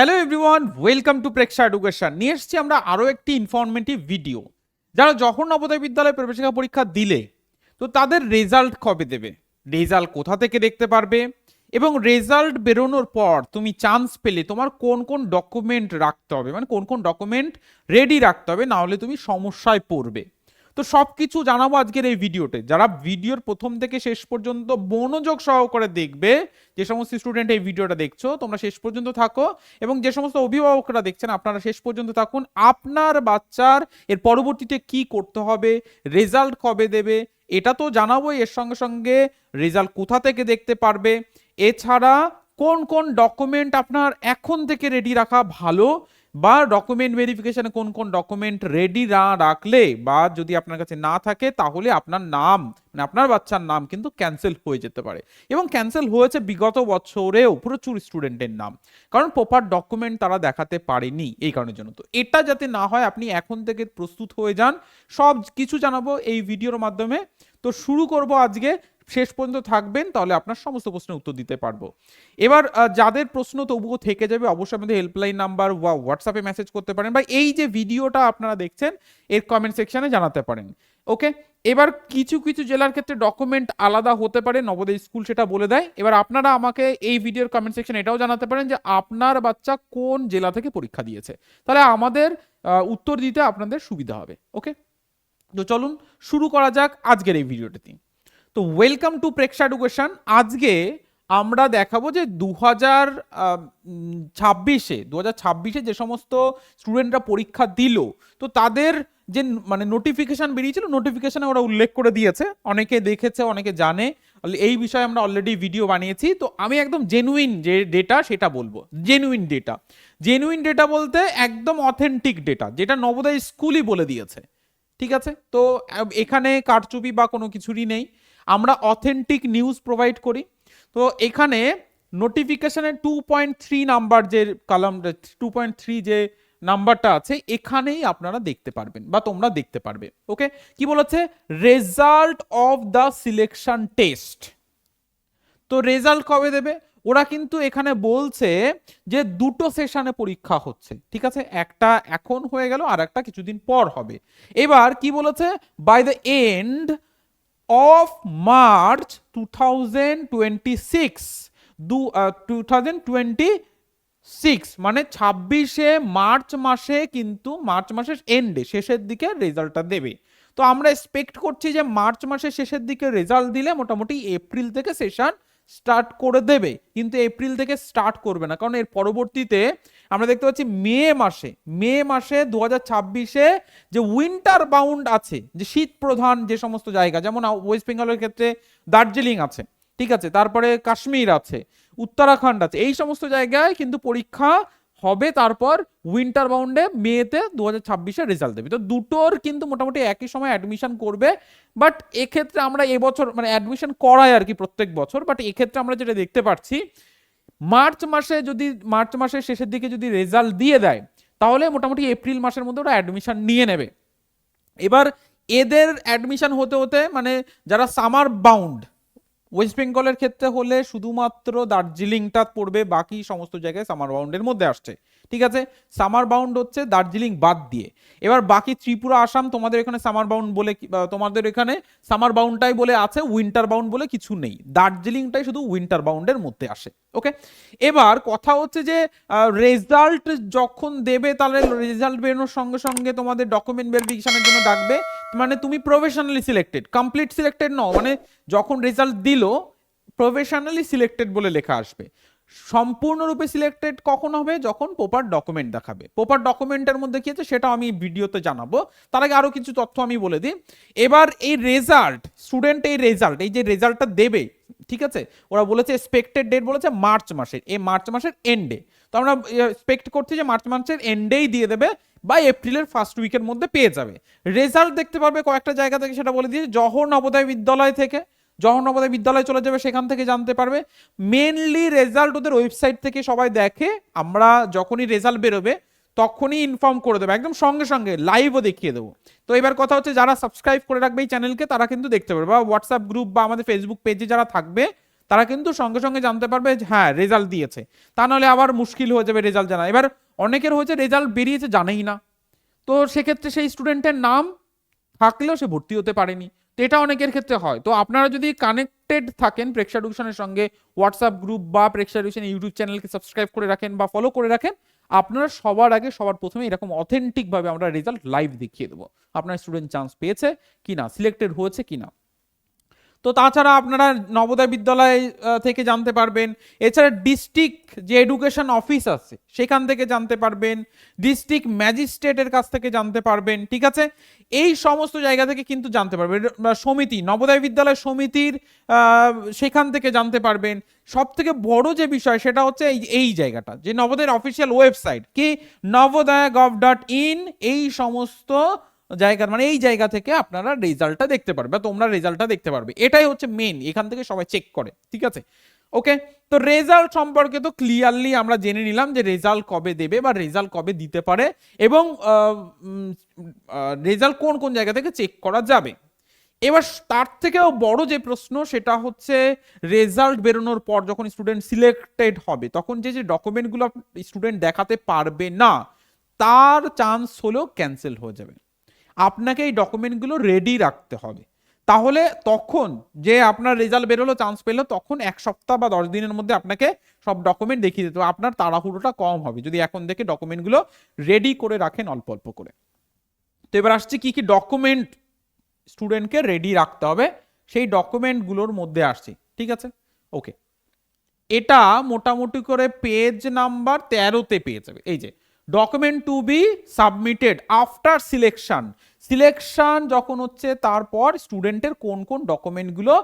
Hello everyone welcome to Preksha education নিয়ে এসেছি আমরা আরও একটি ইনফরমেটিভ ভিডিও যারা যখন নবোদয় বিদ্যালয়ে প্রবেশিকা পরীক্ষা দিলে, তো তাদের রেজাল্ট কবে দেবে? রেজাল্ট কোথা থেকে দেখতে পারবে? এবং রেজাল্ট বেরোনোর পর তুমি চান্স পেলে তোমার কোন কোন ডকুমেন্ট রাখতে হবে? মানে কোন কোন ডকুমেন্ট রেডি রাখতে হবে? না হলে তুমি সমস্যায় পড়বে। তো সব কিছু জানাব আজকের এই ভিডিওতে। যারা ভিডিওর প্রথম থেকে শেষ পর্যন্ত মনোযোগ সহকারে দেখবে, যে সমস্ত স্টুডেন্ট এই ভিডিওটা দেখছ, তোমরা শেষ পর্যন্ত থাকো এবং যে সমস্ত অভিভাবকরা দেখছেন, আপনারা শেষ পর্যন্ত থাকুন। আপনার বাচ্চার এর পরবর্তীতে কি করতে হবে রেজাল্ট কবে দেবে, এটা তো জানাবোই, এর সঙ্গে সঙ্গে রেজাল্ট কোথা থেকে দেখতে পারবে। এছাড়া কোন কোন ডকুমেন্ট আপনার এখন থেকে রেডি রাখা ভালো বা ডকুমেন্ট ভেরিফিকেশনে কোন কোন ডকুমেন্ট রেডি না রাখলে বা যদি আপনার কাছে না থাকে, তাহলে আপনার নাম মানে আপনার বাচ্চার নাম কিন্তু ক্যান্সেল হয়ে যেতে পারে। এবং ক্যান্সেল হয়েছে বিগত বছরেও, প্রচুর স্টুডেন্টের নাম। কারণ প্রপার ডকুমেন্ট তারা দেখাতে পারেনি এই কারণের জন্য। তো এটা যাতে না হয়, আপনি এখন থেকে প্রস্তুত হয়ে যান। সব কিছু জানাব এই ভিডিওর মাধ্যমে। তো শুরু করব আজকে শেষ পর্যন্ত থাকবেন, তাহলে আপনার সমস্ত প্রশ্নের উত্তর দিতে পারব। এবার যাদের প্রশ্ন তবুও থেকে যাবে, অবশ্যই আমাদের হেল্পলাইন নাম্বার বা হোয়াটসঅ্যাপে মেসেজ করতে পারেন বা এই যে ভিডিওটা আপনারা দেখছেন, এর কমেন্ট সেকশনে জানাতে পারেন। ওকে এবার কিছু কিছু জেলার ক্ষেত্রে ডকুমেন্ট আলাদা হতে পারে, নবোদয় স্কুল সেটা বলে দেয়। এবার আপনারা আমাকে এই ভিডিওর কমেন্ট সেকশন এটাও জানাতে পারেন যে আপনার বাচ্চা কোন জেলা থেকে পরীক্ষা দিয়েছে। তাহলে আমাদের উত্তর দিতে আপনাদের সুবিধা হবে। ওকে তো চলুন, শুরু করা যাক আজকের এই ভিডিওটাতে। তো ওয়েলকাম টু প্রেক্ষা এডুকেশন আজকে আমরা দেখাবো যে দু হাজার ছাব্বিশে দু হাজার ছাব্বিশে যে সমস্ত স্টুডেন্টরা পরীক্ষা দিল, তো তাদের যে মানে নোটিফিকেশান বেরিয়েছিল নোটিফিকেশানে ওরা উল্লেখ করে দিয়েছে। অনেকে দেখেছে, অনেকে জানে। এই বিষয়ে আমরা অলরেডি ভিডিও বানিয়েছি। তো আমি একদম জেনুইন যে ডেটা সেটা বলব। জেনুইন ডেটা জেনুইন ডেটা বলতে একদম অথেন্টিক ডেটা যেটা নবোদয় স্কুলই বলে দিয়েছে। ঠিক আছে? তো এখানে কারচুপি বা কোনো কিছুরই নেই। আমরা অথেন্টিক নিউজ প্রোভাইড করি। তো এখানে নোটিফিকেশনের টু পয়েন্ট থ্রি নাম্বার যে কালাম টু পয়েন্ট থ্রি যে নাম্বারটা আছে, এখানেই আপনারা দেখতে পারবেন বা তোমরা দেখতে পারবে। ওকে কি বলেছে? Result of the selection test তো রেজাল্ট কবে দেবে? ওরা কিন্তু এখানে বলছে যে দুটো সেশনে পরীক্ষা হচ্ছে। ঠিক আছে? একটা এখন হয়ে গেল আর একটা কিছুদিন পর হবে। এবার কি বলেছে? By the end of March two thousand twenty six দু টু থাউজেন্ড টোয়েন্টি সিক্স মানে ছাব্বিশে মার্চ মাসে কিন্তু মার্চ মাসের এন্ডে শেষের দিকে রেজাল্টটা দেবে। তো আমরা এক্সপেক্ট করছি যে মার্চ মাসের শেষের দিকে রেজাল্ট দিলে মোটামুটি এপ্রিল থেকে সেশন স্টার্ট করে দেবে, কিন্তু এপ্রিল থেকে স্টার্ট করবে না। কারণ এর পরবর্তীতে আমরা দেখতে পাচ্ছি মে মাসে মে মাসে দু ছাব্বিশে যে উইন্টার বাউন্ড আছে, যে শীত প্রধান যে সমস্ত জায়গা, যেমন ওয়েস্ট বেঙ্গলের ক্ষেত্রে দার্জিলিং আছে, ঠিক আছে? তারপরে কাশ্মীর আছে, উত্তরাখণ্ড আছে, এই সমস্ত জায়গায় কিন্তু পরীক্ষা হবে তারপর উইন্টার বাউন্ডে মেতে দু হাজার ছাব্বিশে রেজাল্ট দেবে। তো দুটোর কিন্তু মোটামুটি একই সময় অ্যাডমিশন করবে বাট এক্ষেত্রে আমরা এবছর মানে অ্যাডমিশন করাই আর কি প্রত্যেক বছর বাট এক্ষেত্রে আমরা যেটা দেখতে পাচ্ছি, মার্চ মাসে যদি, মার্চ মাসের শেষের দিকে যদি রেজাল্ট দিয়ে দেয়, তাহলে মোটামুটি এপ্রিল মাসের মধ্যে ওরা অ্যাডমিশন নিয়ে নেবে। এবার এদের অ্যাডমিশন হতে হতে মানে যারা সামার বাউন্ড ওয়েস্ট বেঙ্গলের ক্ষেত্রে হলে শুধুমাত্র দার্জিলিংটা পড়বে বাকি সমস্ত জায়গায় সামার বাউন্ডের মধ্যে আসছে। ঠিক আছে? সামার বাউন্ড হচ্ছে দার্জিলিং বাদ দিয়ে। এবার বাকি ত্রিপুরা, আসাম তোমাদের এখানে সামার বাউন্ড বলে তোমাদের এখানে সামার বাউন্ডটাই বলে আছে উইন্টার বাউন্ড বলে কিছু নেই। দার্জিলিংটাই শুধু উইন্টার বাউন্ডের মধ্যে আসে ওকে এবার কথা হচ্ছে যে রেজাল্ট যখন দেবে, তাহলে রেজাল্ট বেরোনোর সঙ্গে সঙ্গে তোমাদের ডকুমেন্ট ভেরিফিকেশনের জন্য ডাকবে। মানে তুমি প্রফেশনালি সিলেক্টেড কমপ্লিট সিলেক্টেড নও মানে যখন রেজাল্ট দিল প্রফেশনালি সিলেক্টেড বলে লেখা আসবে। সম্পূর্ণরূপে সিলেক্টেড কখন হবে? যখন প্রপার ডকুমেন্ট দেখাবে। প্রপার ডকুমেন্টের মধ্যে কি আছে? সেটা আমি ভিডিওতে জানাব। তার আগে আরও কিছু তথ্য আমি বলে দিই। এবার এই রেজাল্ট স্টুডেন্ট এই রেজাল্ট এই যে রেজাল্টটা দেবে, ঠিক আছে? ওরা বলেছে এক্সপেক্টেড ডেট বলেছে মার্চ মাসের। এই মার্চ মাসের এন্ডে তো আমরা এক্সপেক্ট করছি যে মার্চ মাসের এন্ডেই দিয়ে দেবে বা এপ্রিলের ফার্স্ট উইকের মধ্যে পেয়ে যাবে। রেজাল্ট দেখতে পারবে কয়েকটা জায়গা থেকে সেটা বলে দিয়েছে। জহর নবোদয় বিদ্যালয় থেকে জহর নবোদয় বিদ্যালয় চলে যাবে, সেখান থেকে জানতে পারবে। মেনলি রেজাল্ট ওদের ওয়েবসাইট থেকে সবাই দেখে, আমরা যখনই রেজাল্ট বেরোবে, তখনই ইনফর্ম করে দেবো। একদম সঙ্গে সঙ্গে লাইভও দেখিয়ে দেবো। তো এবার কথা হচ্ছে, যারা সাবস্ক্রাইব করে রাখবে এই চ্যানেলকে তারা কিন্তু দেখতে পারবে। বা হোয়াটসঅ্যাপ গ্রুপ বা আমাদের ফেসবুক পেজে যারা থাকবে, তারা কিন্তু সঙ্গে সঙ্গে জানতে পারবে হ্যাঁ রেজাল্ট দিয়েছে। তা নাহলে আবার মুশকিল হয়ে যাবে রেজাল্ট জানা। এবার অনেকের হয়েছে রেজাল্ট বেরিয়েছে, জানেই না। তো সেক্ষেত্রে সেই স্টুডেন্টের নাম থাকলেও সে ভর্তি হতে পারেনি। এটা অনেকের ক্ষেত্রে হয়। তো আপনারা যদি কানেক্টেড থাকেন প্রেক্ষা ডিউশনের সঙ্গে হোয়াটসঅ্যাপ গ্রুপ বা প্রেক্ষা ডিউশন ইউটিউব চ্যানেলকে সাবস্ক্রাইব করে রাখেন বা ফলো করে রাখেন, আপনারা সবার আগে, সবার প্রথমে এরকম অথেন্টিকভাবে আমরা রেজাল্ট লাইভ দেখিয়ে দেবো। আপনার স্টুডেন্ট চান্স পেয়েছে কি না সিলেক্টেড হয়েছে কি না তো তাছাড়া আপনারা নবোদয় বিদ্যালয় থেকে জানতে পারবেন। এছাড়া ডিস্ট্রিক্ট যে এডুকেশন অফিস আছে, সেখান থেকে জানতে পারবেন। ডিস্ট্রিক্ট ম্যাজিস্ট্রেটের কাছ থেকে জানতে পারবেন, ঠিক আছে? এই সমস্ত জায়গা থেকে কিন্তু জানতে পারবেন। সমিতি, নবোদয় বিদ্যালয় সমিতির সেখান থেকে জানতে পারবেন। সব থেকে বড় যে বিষয়, সেটা হচ্ছে এই এই জায়গাটা, যে নবোদয়ের অফিসিয়াল ওয়েবসাইট কি? নবোদয় গভ ডট ইন এই সমস্ত জায়গা মানে এই জায়গা থেকে আপনারা রেজাল্টটা দেখতে পারবে বা তোমরা রেজাল্টটা দেখতে পারবে। এটাই হচ্ছে মেন এখান থেকে সবাই চেক করে, ঠিক আছে? ওকে তো রেজাল্ট সম্পর্কে তো ক্লিয়ারলি আমরা জেনে নিলাম যে রেজাল্ট কবে দেবে বা রেজাল্ট কবে দিতে পারে এবং রেজাল্ট কোন কোন জায়গা থেকে চেক করা যাবে। এবার তার থেকেও বড় যে প্রশ্ন সেটা হচ্ছে রেজাল্ট বেরোনোর পর যখন স্টুডেন্ট সিলেক্টেড হবে, তখন যে যে ডকুমেন্টগুলো স্টুডেন্ট দেখাতে পারবে না, তার চান্স হলেও ক্যান্সেল হয়ে যাবে। আপনাকে এই ডকুমেন্টগুলো রেডি রাখতে হবে। তাহলে তখন যে আপনার রেজাল্ট বেরোলো চান্স পেল, তখন এক সপ্তাহ বা দশ দিনের মধ্যে আপনাকে সব ডকুমেন্ট দেখিয়ে দিতে আপনার তাড়াহুড়োটা কম হবে যদি এখন থেকে ডকুমেন্টগুলো রেডি করে রাখেন অল্প অল্প করে। তো এবার আসছে কি কি ডকুমেন্ট স্টুডেন্টকে রেডি রাখতে হবে, সেই ডকুমেন্টগুলোর মধ্যে আসছি, ঠিক আছে? ওকে এটা মোটামুটি করে পেজ নাম্বার তেরোতে পেয়ে যাবে। এই যে document to be submitted after selection selection যখন হচ্ছে, তারপর স্টুডেন্টের কোন কোন ডকুমেন্টগুলো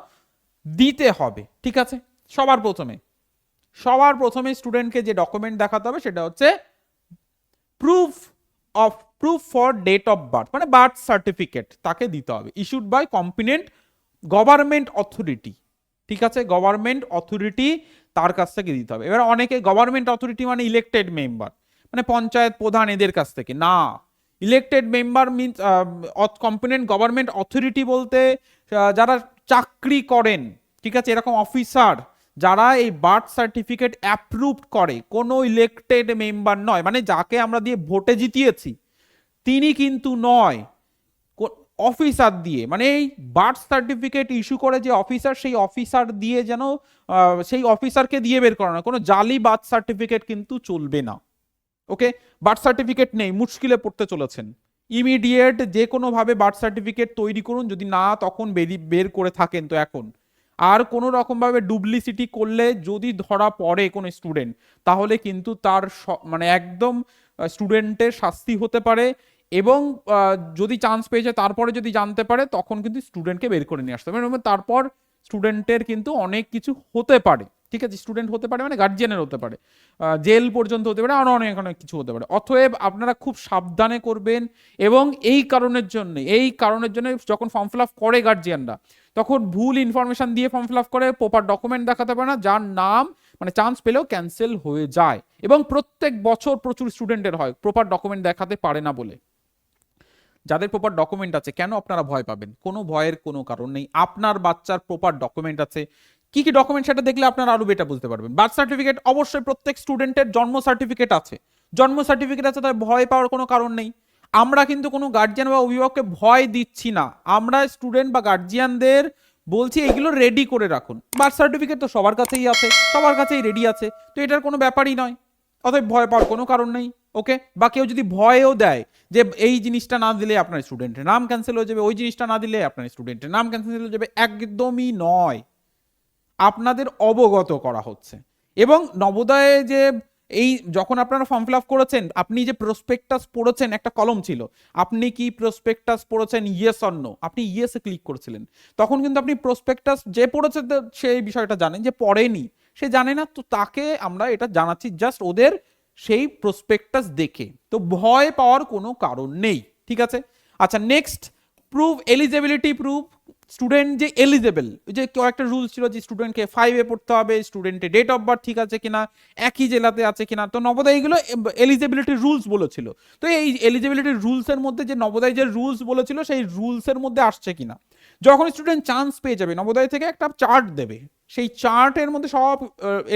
দিতে হবে, ঠিক আছে? সবার প্রথমে। সবার প্রথমে স্টুডেন্টকে যে ডকুমেন্ট দেখাতে হবে, সেটা হচ্ছে proof of proof for date of birth মানে বার্থ সার্টিফিকেট তাকে দিতে হবে। Issued by competent government authority ঠিক আছে? গভর্নমেন্ট অথরিটি তার কাছ থেকে দিতে হবে। এবার অনেকে গভর্নমেন্ট অথরিটি মানে ইলেক্টেড মেম্বার মানে পঞ্চায়েত প্রধান এদের কাছ থেকে। না elected member means competent government authority বলতে যারা চাকরি করেন, ঠিক আছে, এরকম অফিসার যারা এই বার্থ সার্টিফিকেট অ্যাপ্রুভড করে, কোনো ইলেক্টেড মেম্বার নয় মানে যাকে আমরা দিয়ে ভোটে জিতিয়েছি, তিনি কিন্তু নয় অফিসার দিয়ে মানে এই বার্থ সার্টিফিকেট ইস্যু করে যে অফিসার সেই অফিসার দিয়ে যেন সেই অফিসারকে দিয়ে বের করানো কোনো জালি বার্থ সার্টিফিকেট কিন্তু চলবে না। ওকে বার্থ সার্টিফিকেট নেই, মুশকিলে পড়তে চলেছেন। ইমিডিয়েট যে কোনোভাবে বার্থ সার্টিফিকেট তৈরি করুন, যদি না তখন বেরি করে থাকেন তো এখন। আর কোনো রকমভাবে ডুপ্লিসিটি করলে যদি ধরা পড়ে কোনো স্টুডেন্ট তাহলে কিন্তু তার মানে একদম স্টুডেন্টের শাস্তি হতে পারে এবং যদি চান্স পেয়েছে তারপরে যদি জানতে পারে, তখন কিন্তু স্টুডেন্টকে বের করে নিয়ে আসতে হবে। এবং তারপর স্টুডেন্টের কিন্তু অনেক কিছু হতে পারে। ঠিক আছে স্টুডেন্ট হতে পারে মানে গার্জিয়ানের হতে পারে জেল পর্যন্ত হতে পারে আরও অনেক অনেক কিছু হতে পারে। অতএব আপনারা খুব সাবধানে করবেন এবং এই কারণের জন্য, এই কারণের জন্য যখন ফর্ম ফিল আপ করে গার্জিয়ানরা তখন ভুল ইনফরমেশন দিয়ে ফর্ম ফিল আপ করে প্রপার ডকুমেন্ট দেখাতে পারে না, যার নাম মানে চান্স পেলেও ক্যান্সেল হয়ে যায়। এবং প্রত্যেক বছর প্রচুর স্টুডেন্টের হয় প্রপার ডকুমেন্ট দেখাতে পারে না বলে। যাদের প্রপার ডকুমেন্ট আছে, কেন আপনারা ভয় পাবেন? কোনো ভয়ের কোনো কারণ নেই। আপনার বাচ্চার প্রপার ডকুমেন্ট আছে কি কি ডকুমেন্ট সেটা দেখলে আপনারা আরও বেটা বুঝতে পারবেন। বার্থ সার্টিফিকেট অবশ্যই প্রত্যেক স্টুডেন্টের জন্ম সার্টিফিকেট আছে। জন্ম সার্টিফিকেট আছে তাই ভয় পাওয়ার কোনো কারণ নেই। আমরা কিন্তু কোনো গার্জিয়ান বা অভিভাবককে ভয় দিচ্ছি না। আমরা স্টুডেন্ট বা গার্জিয়ানদের বলছি, এগুলো রেডি করে রাখুন। বার্থ সার্টিফিকেট তো সবার কাছেই আছে, সবার কাছেই রেডি আছে। তো এটার কোনো ব্যাপারই নয়। অতএব ভয় পাওয়ার কোনো কারণ নেই, ওকে? বা কেউ যদি ভয়ও দেয় যে, এই জিনিসটা না দিলে আপনার স্টুডেন্টের নাম ক্যান্সেল হয়ে যাবে, ওই জিনিসটা না দিলে আপনার স্টুডেন্টের নাম ক্যান্সেল হয়ে যাবে, একদমই নয়। আপনাদের অবগত করা হচ্ছে। এবং নবোদয়ে যে এই যখন আপনারা ফর্ম ফিল আপ করেছেন, আপনি যে প্রসপেক্টাস পড়েছেন, একটা কলম ছিল, আপনি কি প্রসপেক্টাস পড়েছেন ইয়েস অন্য আপনি ইয়েসে ক্লিক করেছিলেন। তখন কিন্তু আপনি প্রসপেক্টাস যে পড়েছে সেই বিষয়টা জানেন যে পড়েনি। সে জানে না, তো তাকে আমরা এটা জানাচ্ছি জাস্ট ওদের সেই প্রসপেক্টাস দেখে। তো ভয় পাওয়ার কোনো কারণ নেই, ঠিক আছে? আচ্ছা next prove eligibility proof student যে এলিজেবল যে কয়েকটা রুলস ছিল যে স্টুডেন্টকে ফাইভে পড়তে হবে স্টুডেন্টের ডেট অফ বার্থ ঠিক আছে কিনা, একই জেলাতে আছে কিনা, তো নবোদয় এগুলো এলিজিবিলিটি রুলস বলেছিল। তো এই এলিজিবিলিটি রুলসের মধ্যে যে নবোদয় যে রুলস বলেছিল, সেই রুলসের মধ্যে আসছে কিনা। যখন স্টুডেন্ট চান্স পেয়ে যাবে, নবোদয় থেকে একটা চার্ট দেবে। সেই চার্টের মধ্যে সব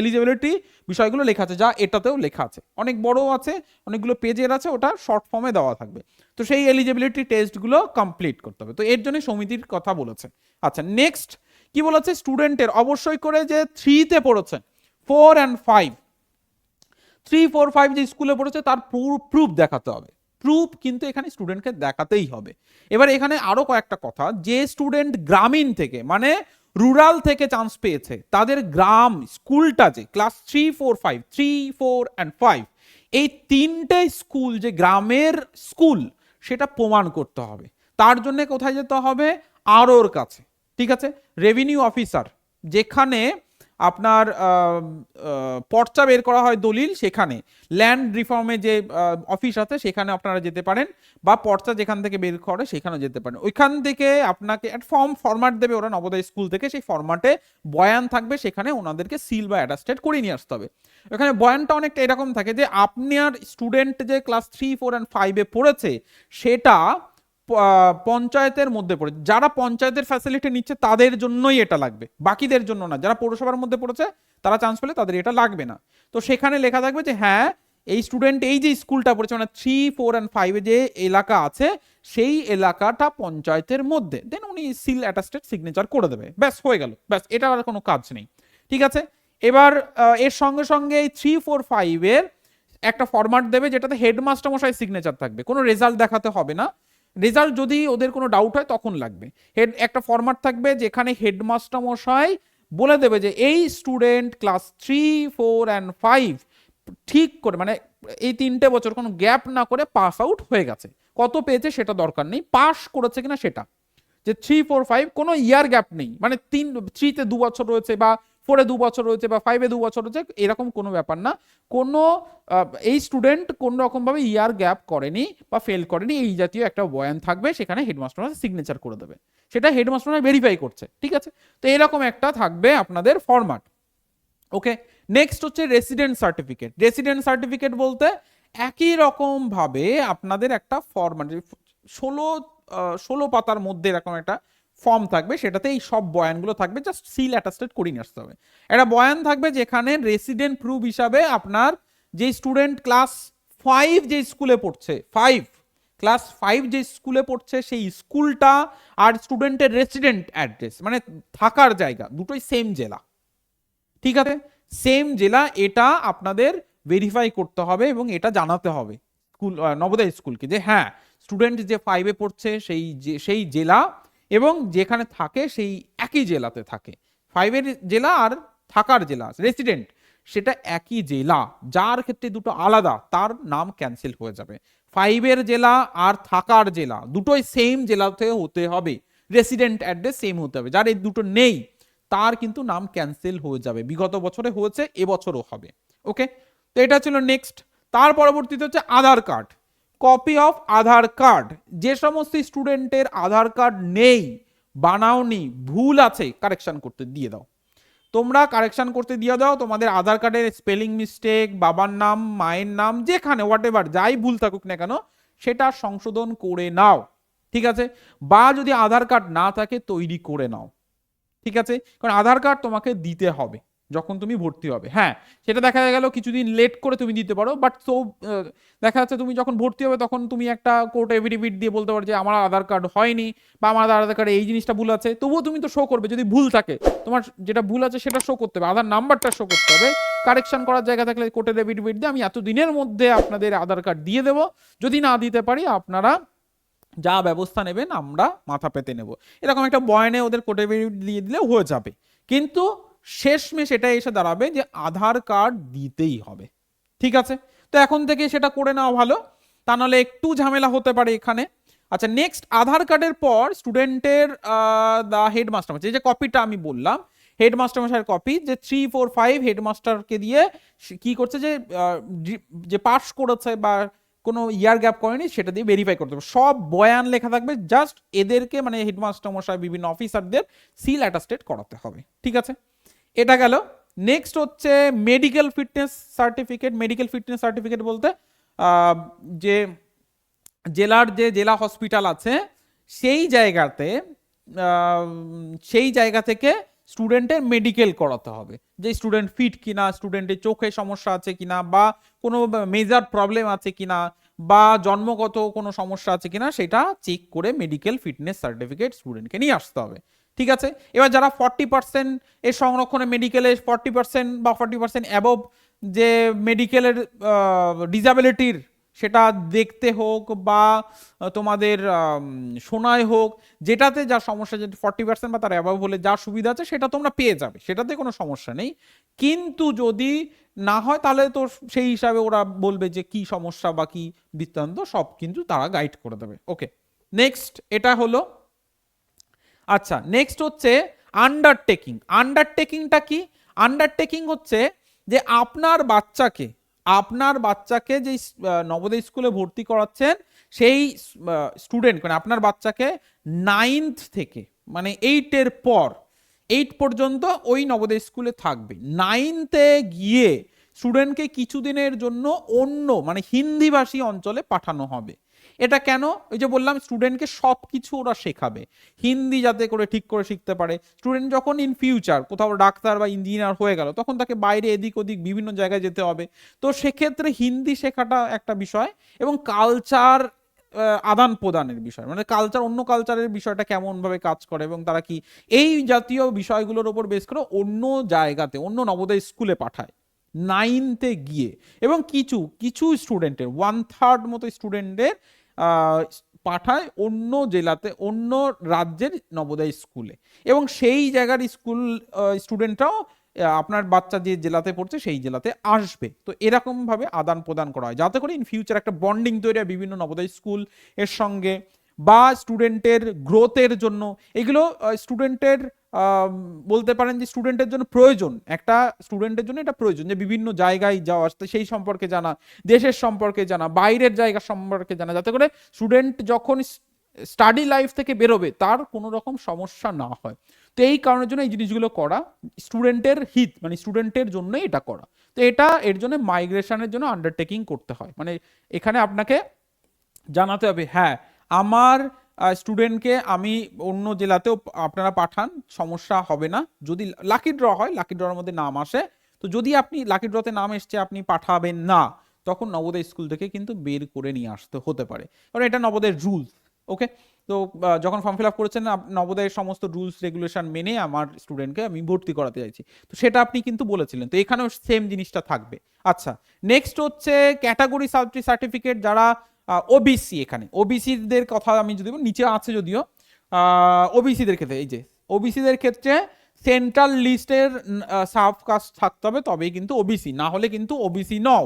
এলিজিবিলিটি বিষয়গুলো লেখা আছে, যা এটাতেও লেখা আছে। অনেক বড় আছে, অনেকগুলো পেজের আছে, ওটা শর্ট ফর্মে দেওয়া থাকবে। তো সেই এলিজিবিলিটি টেস্টগুলো কমপ্লিট করতে হবে। তো এর জন্য সমিতির কথা বলেছে। আচ্ছা নেক্সট কি বলেছে? স্টুডেন্টের অবশ্যই করে যে থ্রিতে পড়েছে four and five three four five যে স্কুলে পড়েছে, তার প্রুফ দেখাতে হবে। প্রুফ কিন্তু এখানে স্টুডেন্টকে দেখাতেই হবে। এবার এখানে আরও কয়েকটা কথা। যে স্টুডেন্ট গ্রামীণ থেকে মানে রুরাল থেকে চান্স পেয়েছে। তাদের গ্রাম, স্কুলটা যে class three four five three four and five এই তিনটে স্কুল যে গ্রামের স্কুল সেটা প্রমাণ করতে হবে। তার জন্য কোথায় যেতে হবে? আরোর কাছে। ঠিক আছে? রেভিনিউ অফিসার যেখানে আপনার পর্চা বের করা হয় দলিল সেখানে। ল্যান্ড রিফর্মে যে অফিস আছে সেখানে আপনারা যেতে পারেন বা পর্চা যেখান থেকে বের করে সেখানে যেতে পারেন। ওইখান থেকে আপনাকে একটা ফর্ম ফরম্যাট দেবে ওরা নবোদয় স্কুল থেকে। সেই ফরম্যাটে বয়ান থাকবে, সেখানে ওনাদেরকে সিল বা অ্যাটাস্টেড করে নিয়ে আসতে হবে। ওখানে বয়ানটা অনেকটা এরকম থাকে যে আপনার স্টুডেন্ট যে ক্লাস থ্রি, ফোর, অ্যান্ড ফাইভে পড়েছে, সেটা পঞ্চায়েতের মধ্যে পড়ে, যারা পঞ্চায়েতের ফ্যাসিলিটি নিচ্ছে তাদের জন্যই এটা লাগবে, বাকিদের জন্য না, যারা পৌরসভার মধ্যে পড়েছে তারা চান্স পেলে তাদের এটা লাগবে না। তো সেখানে লেখা থাকবে যে হ্যাঁ এই স্টুডেন্ট এই যে স্কুলটা পড়েছে মানে থ্রি ফোর অ্যান্ড ফাইভে যে এলাকা আছে, সেই এলাকাটা পঞ্চায়েতের মধ্যে দেন উনি সিল অ্যাটাস্টেড সিগনেচার করে দেবে। ব্যাস, হয়ে গেল। ব্যাস, এটা আর কোনো কাজ নেই। ঠিক আছে? এবার এর সঙ্গে সঙ্গে এই থ্রি ফোর ফাইভের একটা ফরম্যাট দেবে যেটাতে হেডমাস্টার মশাই সিগনেচার থাকবে। কোনো রেজাল্ট দেখাতে হবে না। রেজাল্ট যদি ওদের কোনো ডাউট হয়, তখন লাগবে। হেড একটা ফরম্যাট থাকবে যেখানে হেডমাস্টার মশাই বলে দেবে যে, এই student class three four and five ঠিক করে মানে এই তিনটে বছর কোনো গ্যাপ না করে পাস আউট হয়ে গেছে। কত পেয়েছে সেটা দরকার নেই। পাস করেছে কিনা সেটা। যে থ্রি ফোর ফাইভ কোনো ইয়ার গ্যাপ নেই। মানে তিন থ্রিতে দু বছর রয়েছে বা ফোরে দু বছর রয়েছে বা ফাইভে দু বছর রয়েছে, এরকম কোনো ব্যাপার না। কোনো এই স্টুডেন্ট কোন রকমভাবে ইয়ার গ্যাপ করেনি বা ফেল করেনি, এই জাতীয় একটা বয়ান থাকবে, সেখানে হেডমাস্টার সিগনেচার করে দেবে। সেটা হেডমাস্টার ভেরিফাই করছে, ঠিক আছে? তো এরকম একটা থাকবে আপনাদের ফরম্যাট ওকে নেক্সট হচ্ছে রেসিডেন্ট সার্টিফিকেট রেসিডেন্ট সার্টিফিকেট বলতে একই রকম ভাবে আপনাদের একটা ফর্ম মানে ষোলো ষোলো পাতার মধ্যে এরকম একটা ফর্ম থাকবে সেটাতে এই সব বয়ানগুলো থাকবে জাস্ট সিল অ্যাটাস্টেড করে নিয়ে আসতে হবে। একটা বয়ান থাকবে যেখানে রেসিডেন্ট প্রুফ হিসাবে আপনার যে স্টুডেন্ট ক্লাস ফাইভ যে স্কুলে পড়ছে ফাইভ ক্লাস ফাইভ যে স্কুলে পড়ছে, সেই স্কুলটা আর স্টুডেন্টের রেসিডেন্ট অ্যাড্রেস মানে থাকার জায়গা, দুটোই সেম জেলা। ঠিক আছে? সেম জেলা, এটা আপনাদের ভেরিফাই করতে হবে এবং এটা জানাতে হবে স্কুল নবোদয় স্কুলকে যে হ্যাঁ স্টুডেন্ট যে ফাইভে পড়ছে সেই যে, সেই জেলা এবং যেখানে থাকে সেই একই জেলাতে থাকে। ফাইভের জেলা আর থাকার জেলা রেসিডেন্ট সেটা একই জেলা। যার ক্ষেত্রে দুটো আলাদা, তার নাম ক্যান্সেল হয়ে যাবে। ফাইভের জেলা আর থাকার জেলা, দুটোই সেম জেলাতে হতে হবে। রেসিডেন্ট অ্যাড্রেস সেম হতে হবে। যার এই দুটো নেই, তার কিন্তু নাম ক্যান্সেল হয়ে যাবে। বিগত বছরে হয়েছে, এবছরও হবে। ওকে তো এটা ছিল নেক্সট তার পরবর্তীতে হচ্ছে Aadhaar card copy of Aadhaar card. যে সমস্ত স্টুডেন্টের আধার কার্ড নেই, বানাওনি, ভুল আছে, কারেকশন করতে দিয়ে দাও। তোমরা কারেকশন করতে দিয়ে দাও, তোমাদের আধার কার্ডের স্পেলিং মিস্টেক বাবার নাম, মায়ের নাম, যেখানে হোয়াট এভার যাই ভুল থাকুক না কেন, সেটা সংশোধন করে নাও, ঠিক আছে? বা যদি আধার কার্ড না থাকে, তৈরি করে নাও, ঠিক আছে? কারণ আধার কার্ড তোমাকে দিতে হবে। যখন তুমি ভর্তি হবে। হ্যাঁ সেটা দেখা গেল কিছুদিন লেট করে তুমি দিতে পারো বাট তো দেখা যাচ্ছে তুমি যখন ভর্তি হবে তখন তুমি একটা কোর্ট এভিডেভিট দিয়ে বলতে পারো যে আমার আধার কার্ড হয়নি বা আমার আধার কার্ডে এই জিনিসটা ভুল আছে। তবুও তুমি তো শো করবে, যদি ভুল থাকে। তোমার যেটা ভুল আছে সেটা শো করতে হবে। আধার নাম্বারটা শো করতে হবে। কারেকশন করার জায়গা থাকলে কোর্টের এভিডেভিট দিয়ে আমি এত দিনের মধ্যে আপনাদের আধার কার্ড দিয়ে দেবো। যদি না দিতে পারি, আপনারা যা ব্যবস্থা নেবেন আমরা মাথা পেতে নেব। এরকম একটা বয়ানে ওদের কোর্টে দিয়ে দিলে হয়ে যাবে। কিন্তু শেষমেশ এটা এসে দাঁড়াবে যে আধার কার্ড দিতেই হবে। ঠিক আছে? তো এখন থেকে সেটা করে নেওয়া ভালো। তা নাহলে একটু ঝামেলা হতে পারে এখানে। আচ্ছা নেক্সট আধার কার্ডের পর স্টুডেন্টের দা হেডমাস্টার যে যে কপিটা আমি বললাম হেডমাস্টার মশাইয়ের কপি যে থ্রি ফোর ফাইভ হেডমাস্টারকে দিয়ে কি করছে যে যে পাস করেছে বা কোনো ইয়ার গ্যাপ করেনি, সেটা দিয়ে ভেরিফাই করতে হবে। সব বয়ান লেখা থাকবে জাস্ট এদেরকে মানে হেডমাস্টার মশাই, বিভিন্ন অফিসারদের সিল অ্যাটাস্টেড করাতে হবে। ঠিক আছে? এটা গেল। নেক্সট হচ্ছে medical fitness certificate medical fitness certificate বলতে যে জেলার যে জেলা হসপিটাল আছে, সেই জায়গাতে সেই জায়গা থেকে স্টুডেন্টের মেডিকেল করাতে হবে। যে স্টুডেন্ট ফিট কিনা স্টুডেন্টের চোখে সমস্যা আছে কিনা, বা কোনো মেজার প্রবলেম আছে কিনা, বা জন্মগত কোনো সমস্যা আছে কিনা, সেটা চেক করে মেডিকেল ফিটনেস সার্টিফিকেট স্টুডেন্টকে নিয়ে আসতে হবে। ঠিক আছে? এবার যারা ফর্টি পার্সেন্ট এর সংরক্ষণে মেডিকেলে ফর্টি পার্সেন্ট বা ফর্টি পার্সেন্ট অ্যাবভ যে মেডিকেলের ডিসাবিলিটির সেটা দেখতে হোক বা তোমাদের শোনায় হোক, যেটাতে যা সমস্যা, যে ফর্টি পার্সেন্ট বা তার অ্যাভাব হলে যা সুবিধা আছে সেটা তোমরা পেয়ে যাবে, সেটাতে কোনো সমস্যা নেই। কিন্তু যদি না হয়, তাহলে তো সেই হিসাবে ওরা বলবে যে কি সমস্যা বা কি বৃত্তান্ত, সব কিন্তু তারা গাইড করে দেবে। ওকে নেক্সট এটা হলো আচ্ছা নেক্সট হচ্ছে আন্ডারটেকিং আন্ডারটেকিংটা কি? আন্ডারটেকিং হচ্ছে যে আপনার বাচ্চাকে আপনার বাচ্চাকে যে নবোদয় স্কুলে ভর্তি করাচ্ছেন, সেই স্টুডেন্ট মানে আপনার বাচ্চাকে নাইনথ থেকে মানে এইটের পর এইট পর্যন্ত ওই নবোদয় স্কুলে থাকবে। নাইনথে গিয়ে স্টুডেন্টকে কিছুদিনের জন্য অন্য মানে হিন্দিভাষী অঞ্চলে পাঠানো হবে। এটা কেন? ওই যে বললাম স্টুডেন্টকে সব কিছু ওরা শেখাবে। হিন্দি যাতে করে ঠিক করে শিখতে পারে। স্টুডেন্ট যখন ইন ফিউচার কোথাও ডাক্তার বা ইঞ্জিনিয়ার হয়ে গেল, তখন তাকে বাইরে এদিক ওদিক বিভিন্ন জায়গায় যেতে হবে। তো সেক্ষেত্রে হিন্দি শেখাটা একটা বিষয় এবং কালচার আদান প্রদানের বিষয়। মানে কালচার অন্য কালচারের বিষয়টা কেমনভাবে কাজ করে এবং তারা কি এই জাতীয় বিষয়গুলোর ওপর বেশ করে অন্য জায়গাতে, অন্য নবোদয় স্কুলে পাঠায়। নাইনতে গিয়ে এবং কিছু কিছু স্টুডেন্টের ওয়ান থার্ড মতো স্টুডেন্টের পাঠায় অন্য জেলাতে, অন্য রাজ্যের নবোদয় স্কুলে। এবং সেই জায়গার স্কুল স্টুডেন্টরাও আপনার বাচ্চা যে জেলাতে পড়ছে, সেই জেলাতে আসবে। তো এরকম ভাবে আদান প্রদান করা হয়। যাতে করে ইন ফিউচার একটা বন্ডিং তৈরি হয় বিভিন্ন নবোদয় স্কুলের সঙ্গে, বা স্টুডেন্টের গ্রোথের জন্য। এগুলো স্টুডেন্টের বলতে পারেন যে স্টুডেন্টের জন্য প্রয়োজন। একটা স্টুডেন্টের জন্য এটা প্রয়োজন যে বিভিন্ন জায়গায় যাওয়া তো সেই সম্পর্কে জানা, দেশের সম্পর্কে জানা, বাইরের জায়গা সম্পর্কে জানা, যাতে করে স্টুডেন্ট যখন স্টাডি লাইফ থেকে বেরোবে, তার কোনো রকম সমস্যা না হয়। তো এই কারণের জন্য এই জিনিসগুলো করা স্টুডেন্টের হিত মানে স্টুডেন্টের জন্যই এটা করা। তো এটা এর জন্য মাইগ্রেশনের জন্য আন্ডারটেকিং করতে হয়। মানে এখানে আপনাকে জানাতে হবে হ্যাঁ আমার স্টুডেন্টকে আমি অন্য জেলাতেও আপনারা পাঠান, সমস্যা হবে না। যদি লাকি ড্র হয় লাকি ড্রর মধ্যে নাম আসে। তো যদি আপনি লাকি ড্রতে নাম এসছে, আপনি পাঠাবেন না, তখন নবোদয় স্কুল থেকে কিন্তু বের করে নিয়ে আসতে হতে পারে। কারণ এটা নবোদয়ের রুলস ওকে তো যখন ফর্ম ফিল আপ করেছেন নবোদয়ের সমস্ত রুলস রেগুলেশন মেনে আমার স্টুডেন্টকে আমি ভর্তি করাতে চাইছি। তো সেটা আপনি কিন্তু বলেছিলেন। তো এখানেও সেম জিনিসটা থাকবে। আচ্ছা নেক্সট হচ্ছে ক্যাটাগরি সাবজেক্ট সার্টিফিকেট যারা ওবিসি এখানে। ওবিসিদের কথা আমি যদি নিচে আছে যদিও ওবিসিদের ক্ষেত্রে, এই যে ওবিসিদের ক্ষেত্রে সেন্ট্রাল লিস্টের সাব কাস্ট থাকতে হবে, তবেই কিন্তু ওবিসি না হলে কিন্তু ওবিসি নও।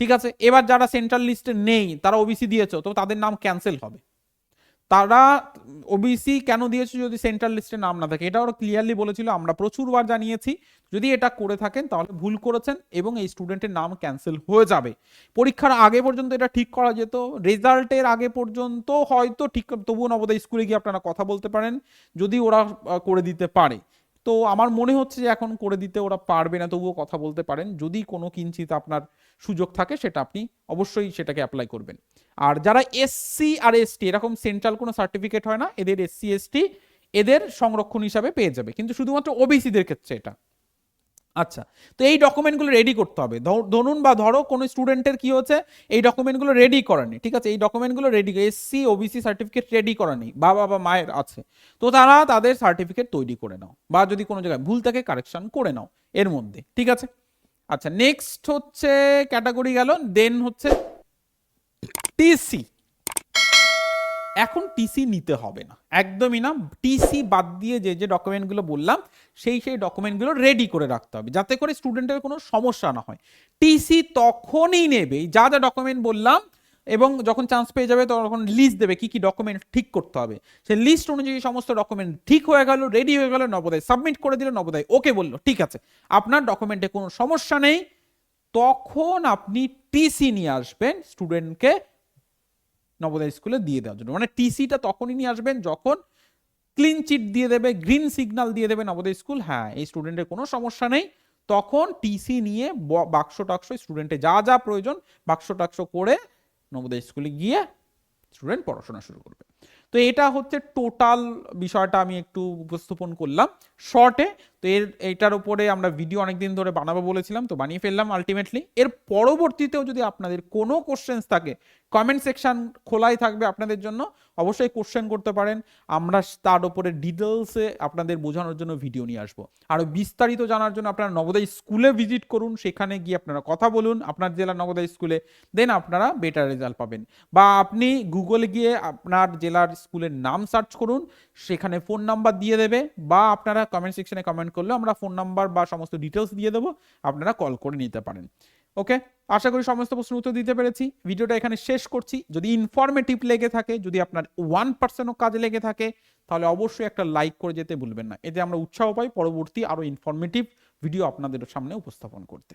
ঠিক আছে? এবার যারা সেন্ট্রাল লিস্টে নেই, তারা ওবিসি দিয়েছ, তো তাদের নাম ক্যান্সেল হবে। তারা ওবিসি কেন দিয়েছে যদি সেন্ট্রাল লিস্টে নাম না থাকে? এটা ওরা ক্লিয়ারলি বলেছিল, আমরা প্রচুরবার জানিয়েছি। যদি এটা করে থাকেন, তাহলে ভুল করেছেন এবং এই স্টুডেন্টের নাম ক্যান্সেল হয়ে যাবে। পরীক্ষার আগে পর্যন্ত এটা ঠিক করা যেত রেজাল্টের আগে পর্যন্ত হয়তো ঠিক, তবুও নবোদয় স্কুলে গিয়ে আপনারা কথা বলতে পারেন, যদি ওরা করে দিতে পারে। তো আমার মনে হচ্ছে যে এখন করে দিতে ওরা পারবে না, তবুও কথা বলতে পারেন। যদি কোনো কিঞ্চিত আপনার সুযোগ থাকে, সেটা আপনি অবশ্যই সেটাকে অ্যাপ্লাই করবেন। আর যারা এসসি আর এসটি এরকম সেন্ট্রাল কোনো সার্টিফিকেট হয় না, এদের এসসি এসটি এদের সংরক্ষণ হিসাবে পেয়ে যাবে। কিন্তু শুধুমাত্র ওবিসিদের ক্ষেত্রে এটা। আচ্ছা তো এই ডকুমেন্টগুলো রেডি করতে হবে। ধর- ধরুন বা ধরো কোনো স্টুডেন্টের কি হচ্ছে এই ডকুমেন্টগুলো রেডি করা নেই, ঠিক আছে? এই ডকুমেন্টগুলো ready SC OBC certificate ready করা নেই, বাবা বা মায়ের আছে। তো তারা তাদের সার্টিফিকেট তৈরি করে নাও বা যদি কোনো জায়গায় ভুল থাকে কারেকশন করে নাও এর মধ্যে, ঠিক আছে? আচ্ছা নেক্সট হচ্ছে ক্যাটাগরি গেল দেন হচ্ছে টিসি এখন টিসি নিতে হবে না। একদমই না। টিসি বাদ দিয়ে যে যে ডকুমেন্টগুলো বললাম, সেই সেই ডকুমেন্টগুলো রেডি করে রাখতে হবে। যাতে করে স্টুডেন্টের কোনো সমস্যা না হয়। টিসি তখনই নেবে যা যা ডকুমেন্ট বললাম, এবং যখন চান্স পেয়ে যাবে, তখন লিস্ট দেবে কি কি ডকুমেন্ট ঠিক করতে হবে। সেই লিস্ট অনুযায়ী সমস্ত ডকুমেন্ট ঠিক হয়ে গেল রেডি হয়ে গেল, নবোদয় সাবমিট করে দিল, নবোদয় ওকে বলল, ঠিক আছে। আপনার ডকুমেন্টে কোনো সমস্যা নেই। তখন আপনি টিসি নিয়ে আসবেন স্টুডেন্টকে নবোদয় স্কুলে দিয়ে দেওয়ার জন্য। মানে টিসিটা তখনই নিয়ে আসবেন যখন ক্লিন চিট দিয়ে দেবে গ্রিন সিগন্যাল দিয়ে দেবে নবোদয় স্কুল। হ্যাঁ এই স্টুডেন্টের কোনো সমস্যা নেই। তখন টিসি নিয়ে বাক্স টাক্স স্টুডেন্টে যা যা প্রয়োজন বাক্স টাক্স করে নবোদয় স্কুলে গিয়ে স্টুডেন্ট পড়াশোনা শুরু করবে। তো এটা হচ্ছে টোটাল বিষয়টা আমি একটু উপস্থাপন করলাম। শর্টে তো এর, এটার উপরে আমরা ভিডিও অনেকদিন ধরে বানাবো বলেছিলাম, তো বানিয়ে ফেললাম আলটিমেটলি এর পরবর্তীতেও যদি আপনাদের কোনো কোশ্চেন্স থাকে কমেন্ট সেকশন খোলাই থাকবে আপনাদের জন্য। অবশ্যই কোশ্চেন করতে পারেন। আমরা তার উপরে ডিটেলসে আপনাদের বোঝানোর জন্য ভিডিও নিয়ে আসব। আরও বিস্তারিত জানার জন্য আপনারা নবোদয় স্কুলে ভিজিট করুন। সেখানে গিয়ে আপনারা কথা বলুন আপনার জেলার নবোদয় স্কুলে দেন আপনারা বেটার রেজাল্ট পাবেন। বা আপনি গুগলে গিয়ে আপনার জেলার স্কুলের নাম সার্চ করুন। সেখানে ফোন নাম্বার দিয়ে দেবে। বা আপনারা কমেন্ট সেকশনে কমেন্ট করলে আমরা ফোন নাম্বার বা সমস্ত ডিটেলস দিয়ে দেবো। আপনারা কল করে নিতে পারেন। ওকে? আশা করি সমস্ত প্রশ্নের উত্তর দিতে পেরেছি। ভিডিওটা এখানে শেষ করছি। যদি ইনফরমেটিভ লেগে থাকে, যদি আপনার ওয়ান পার্সেন্টও কাজে লেগে থাকে, তাহলে অবশ্যই একটা লাইক করে যেতে ভুলবেন না। এতে আমরা উৎসাহ পাই পরবর্তী আরও ইনফরমেটিভ ভিডিও আপনাদের সামনে উপস্থাপন করতে।